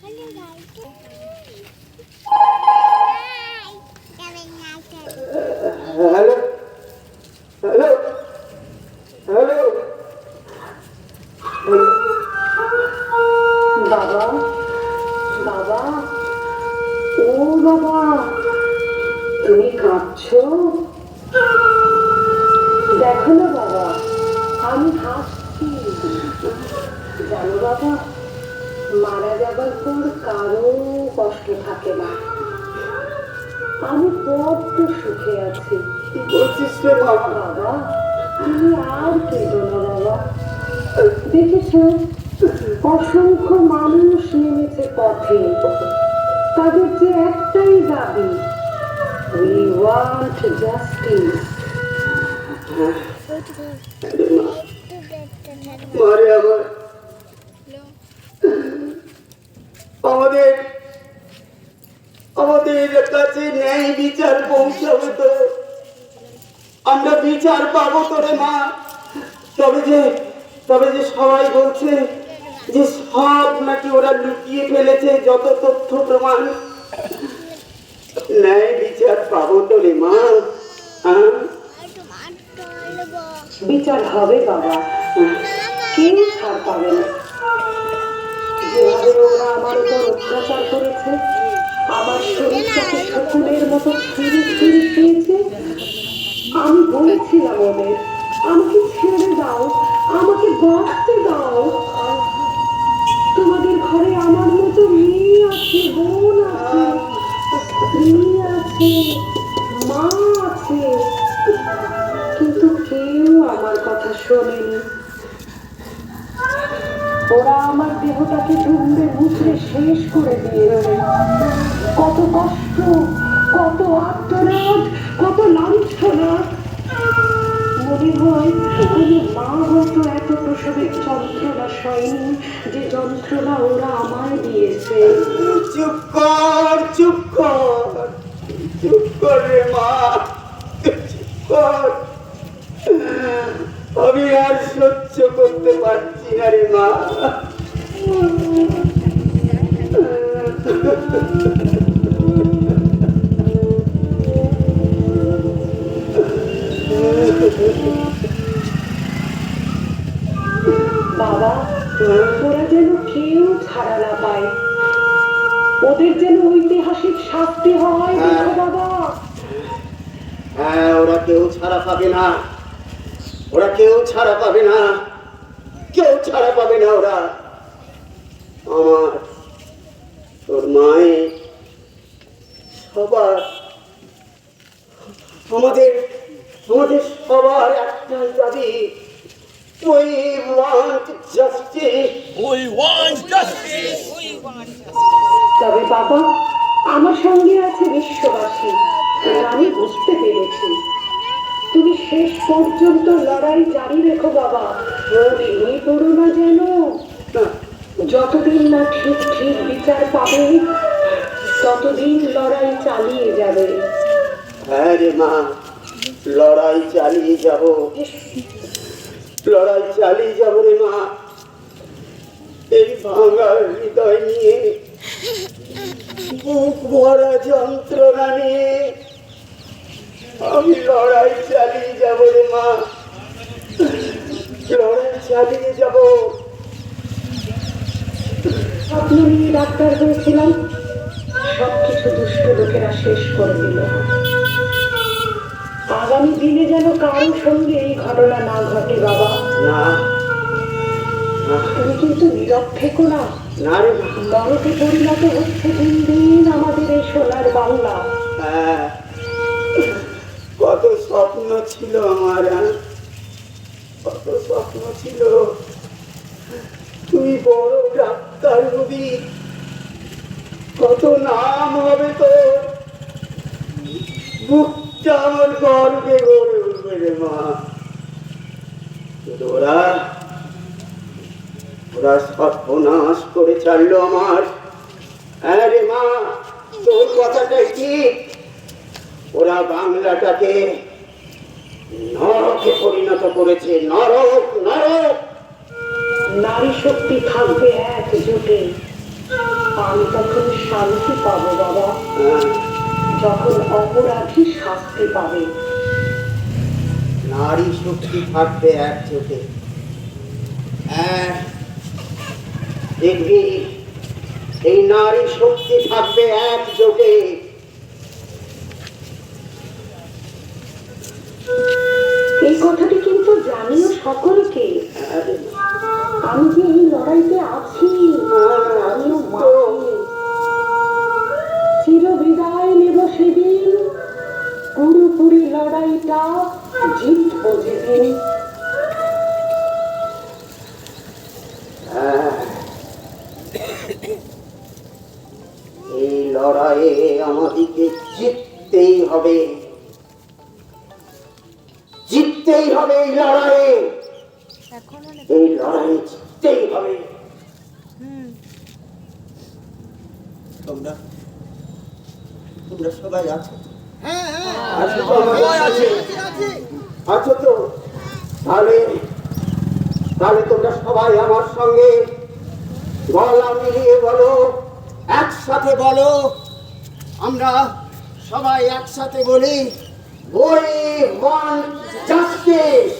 Hello hello hello बाबा বাবা ও বাবা তুমি কাঁদছো দেখো না বাবা আমি হাসছি জানো বাবা মারা যাবার পর কারও কষ্ট থাকে না। আমি বড্ড সুখে আছি। বলছিস রে বাবা? তুমি আর কেঁদো না বাবা। দেখেছ অসংখ্য মানুষ নেমেছে পথে। তাদের যে একটাই দাবি উই ওয়ান্ট জাস্টিস মারে আমার আমাদের আমাদের কাছে ন্যায় বিচার পৌঁছাবে তো। আমরা বিচার পাবো তো রে মা। তবে যে তবে যে সবাই বলছে যে সব নাকি ওরা লুকিয়ে ফেলেছে, যত তথ্য প্রমাণ। ন্যায় বিচার পাবো তো রে মা বিচার হবে বাবা। কেউ ছাড় পাবে না? যেভাবে ওরা আমার উপর অত্যাচার করেছে আমার শরীরটাকে মতো ছিঁড়ে ছিঁড়ে খেয়েছে আমি বলেছিলাম ওদের আমাকে ছেড়ে দাও আমাকে বাঁচতে দাও তোমাদের ঘরে আমার মতো মেয়ে আছে, বোন আছে আছে। ওরা আমার দেহটাকে ডুবলে মুছড়ে শেষ করে দিয়েছে। কত কষ্ট, কত আত্মনাদ কত লাঞ্ছনা মনে হয় কোনো মা হয়তো এত প্রসবের যন্ত্রণা সয়নি যে যন্ত্রণা ওরা আমায় দিয়েছে। চুপ কর চুপ কর চুপ কর রে মা, চুপ কর। আমি আর সহ্য করতে পারছি না রে মা। বাবা ওরা যেন কেউ ছাড়া না পায়। ওদের যেন ঐতিহাসিক শাস্তি হয় বাবা? হ্যাঁ ওরা কেউ ছাড়া পাবে না। ওরা কেউ ছাড়া পাবে না কেউ ছাড়া পাবে না ওরা আমার তোর মায়ের সবার আমাদের আমাদের সবার একটাই দাবি We want justice. We want justice! তবে বাবা আমার সঙ্গে আছে বিশ্ববাসী পর্যন্ত লড়াই জারি রেখো বাবা। ভেঙে পড়ো না যেন। যতদিন না ঠিক ঠিক বিচার পাবে, ততদিন লড়াই চালিয়ে যাবে। হ্যাঁ রে মা, লড়াই চালিয়ে যাব। লড়াই চালিয়ে যাব রে মা। এই ভাঙা হৃদয় নিয়ে বুক ভরা যন্ত্রণা নিয়ে আমি লড়াই চালিয়ে যাব রে মা। লড়াই চালিয়ে যাব। স্বপ্ন নিয়ে ডাক্তার হয়েছিলাম সবকিছু দুষ্ট লোকেরা শেষ করে দিল। আগামী দিনে যেন কারোর সঙ্গে এই ঘটনা না ঘটে বাবা। না। তুমি কিন্তু নীরব থেকো না। নরকে পরিণত হচ্ছে দিন দিন আমাদের এই সোনার বাংলা। হ্যাঁ। স্বপ্ন ছিল আমার? কত স্বপ্ন ছিল? তুই বড় ডাক্তার হবি কত নাম হবে তোর? বুকটা আমার গর্বে গড়ে উঠবে রে মা। ওরা ওরা সর্বনাশ করে ছাড়লো আমার। হ্যাঁ রে মা, তোর কথাটাই ঠিক। ওরা বাংলাটাকে নরকে পরিণত করেছে নরক নরক। নারী শক্তি থাকবে একজোটে আমি তখন শান্তি পাবো বাবা। যখন অপরাধী শাস্তি পাবে। নারী শক্তি থাকবে একজোটে হ্যাঁ দেখবি এই নারী শক্তি থাকবে একজোটে সকলকে আমি যে এই লড়াইতে আছি আমিও মাকে চিরবিদায় নেব সেদিন, পুরোপুরি লড়াইটা জিতবো যেদিন। এই লড়াইয়ে আমাদেরকে জিততেই হবে। জিততেই হবে এই লড়াইয়ে। এই লড়াইয়ে জিততেই হবে। তোমরা তোমরা সবাই আছো? তো? আমার কাছে? আছো তো? তাহলে তাহলে তোমরা সবাই আমার সঙ্গে গলা মিলিয়ে বলো একসাথে বলো। আমরা সবাই একসাথে বলি। ওই ওয়ান জাস্টিস